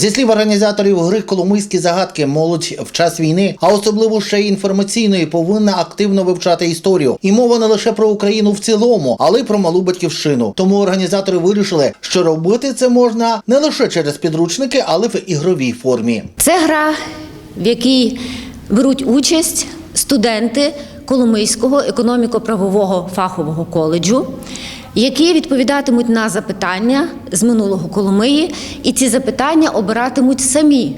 Зі слів організаторів гри Коломийські загадки молодь в час війни, а особливо ще й інформаційної, повинна активно вивчати історію. І мова не лише про Україну в цілому, але й про малу батьківщину. Тому організатори вирішили, що робити це можна не лише через підручники, але в ігровій формі. Це гра, в якій беруть участь студенти Коломийського економіко-правового фахового коледжу, які відповідатимуть на запитання з минулого Коломиї, і ці запитання обиратимуть самі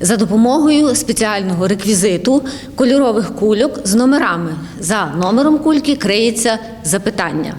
за допомогою спеціального реквізиту кольорових кульок з номерами. За номером кульки криється запитання.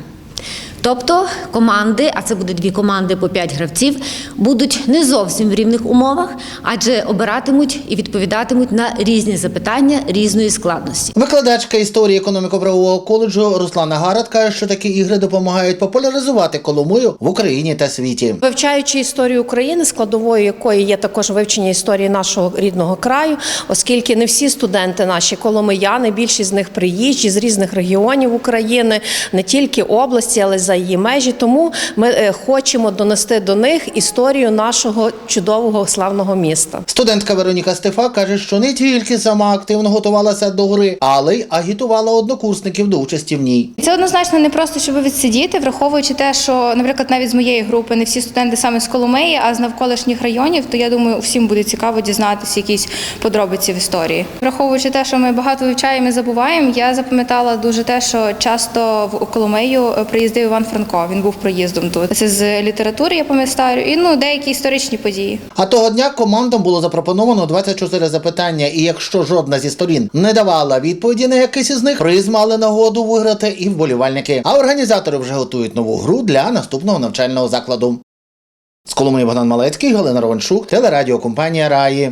Тобто команди, а це буде дві команди по п'ять гравців, будуть не зовсім в рівних умовах, адже обиратимуть і відповідатимуть на різні запитання різної складності. Викладачка історії економіко-правового коледжу Руслана Гарат каже, що такі ігри допомагають популяризувати Коломию в Україні та світі. Вивчаючи історію України, складовою якої є також вивчення історії нашого рідного краю, оскільки не всі студенти наші коломияни, більшість з них приїжджі з різних регіонів України, не тільки області, але й за її межі. Тому ми е, хочемо донести до них історію нашого чудового славного міста. Студентка Вероніка Стефа каже, що не тільки сама активно готувалася до гри, але й агітувала однокурсників до участі в ній. Це однозначно не просто, щоб відсидіти, враховуючи те, що, наприклад, навіть з моєї групи не всі студенти саме з Коломиї, а з навколишніх районів, то я думаю, всім буде цікаво дізнатися якісь подробиці в історії. Враховуючи те, що ми багато вивчаємо і забуваємо, я запам'ятала дуже те, що часто в Коломию приїздив Іван Франко. Він був проїздом тут. Це з літератури, я пам'ятаю, і ну деякі історичні події. А того дня командам було запропоновано 24 запитання, і якщо жодна зі сторін не давала відповіді на якийсь із них, приз мали нагоду виграти і вболівальники. А організатори вже готують нову гру для наступного навчального закладу. З Коломиї Богдан Малецький, Галина Ровеншук, телерадіокомпанія Раї.